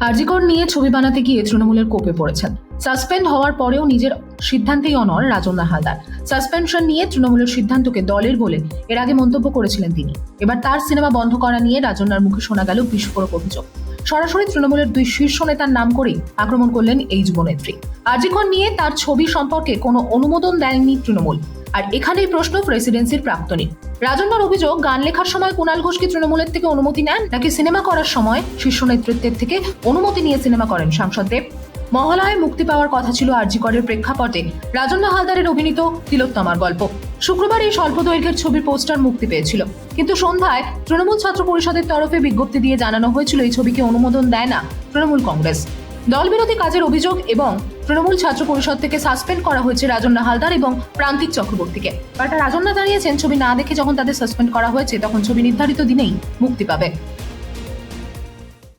আরজিকর নিয়ে ছবি বানাতে গিয়ে তৃণমূলের কোপে পড়েছেন। সাসপেন্ড হওয়ার পরেও নিজের সিদ্ধান্তেই অনর রাজন্না হালদার। সাসপেনশন নিয়ে তৃণমূলের সিদ্ধান্তকে দলের বলে এর আগে মন্তব্য করেছিলেন তিনি। এবার তার সিনেমা বন্ধ করা নিয়ে রাজনার মুখে শোনা গেল বিস্ফোরক অভিযোগ। সরাসরি তৃণমূলের দুই শীর্ষ নেতার নাম করেই আক্রমণ করলেন এই যুবনেত্রী। আরজিকর নিয়ে তার ছবি সম্পর্কে কোনো অনুমোদন দেয়নি তৃণমূল। আর এখানেই প্রশ্ন প্রেসিডেন্সির প্রাক্তনী। রাজন্যার অভিযোগ, গান লেখার সময় কুণাল ঘোষ কি তৃণমূলের থেকে অনুমতি নেন, নাকি সিনেমা করার সময় শীর্ষ নেতৃত্বের থেকে অনুমতি নিয়ে সিনেমা করেন সাংসদ দেব? মহালয়ায় মুক্তি পাওয়ার কথা ছিল আরজিকরের প্রেক্ষাপটে। রাজন্না হালদারের অভিনীত তিলোত্তমার গল্প। শুক্রবার এই স্বল্প দৈর্ঘ্যের ছবির পোস্টার মুক্তি পেয়েছিল। কিন্তু সন্ধ্যায় তৃণমূল ছাত্র পরিষদের তরফে বিজ্ঞপ্তি দিয়ে জানানো হয়েছিল, এই ছবিকে অনুমোদন দেয় না তৃণমূল কংগ্রেস। দলবিরোধী কাজের অভিযোগ এবং তৃণমূল ছাত্র পরিষদ থেকে সাসপেন্ড করা হয়েছে রাজন্না হালদার এবং প্রান্তিক চক্রবর্তীকে। পাল্টা রাজন্না জানিয়েছেন, ছবি না দেখে যখন তাদের সাসপেন্ড করা হয়েছে, তখন ছবি নির্ধারিত দিনেই মুক্তি পাবে।